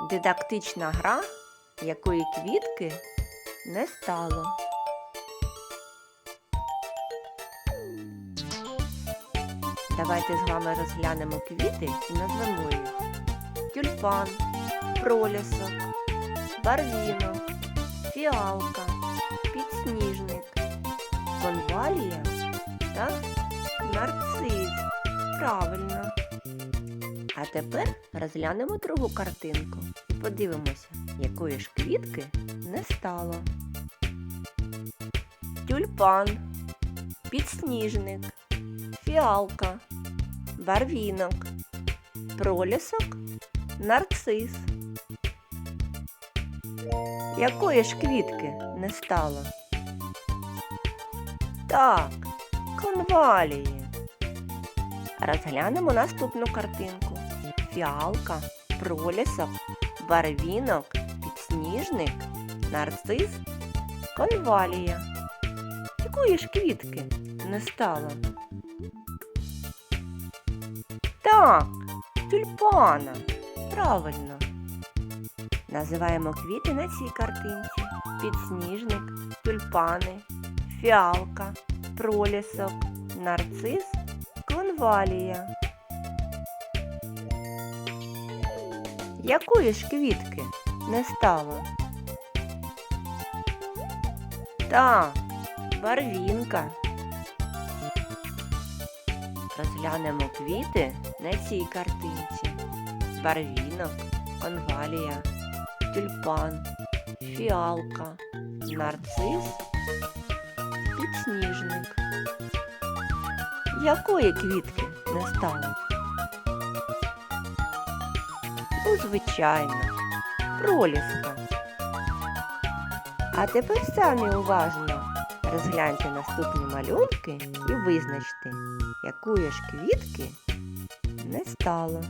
Дидактична гра, якої квітки не стало. Давайте з вами розглянемо квіти і назвемо їх. Тюльпан, пролісок, барвінок, фіалка, підсніжник, конвалія та нарцис. Правильно. А тепер розглянемо другу картинку і подивимося, якої ж квітки не стало. Тюльпан, підсніжник, фіалка, барвінок, пролісок, нарцис. Якої ж квітки не стало? Так, конвалії. Розглянемо наступну картинку. Фіалка, пролісок, барвінок, підсніжник, нарцис, конвалія. Якої ж квітки не стало? Так, тюльпана. Правильно. Називаємо квіти на цій картинці. Підсніжник, тюльпани, фіалка, пролісок, нарцис, конвалія. Якої ж квітки не стало? Так, барвінка. Розглянемо квіти на цій картинці. Барвінок, конвалія, тюльпан, фіалка, нарцис, підсніжник. Якої квітки не стало? Ну, звичайно, проліска. А тепер самі уважно розгляньте наступні малюнки і визначте, якої ж квітки не стало.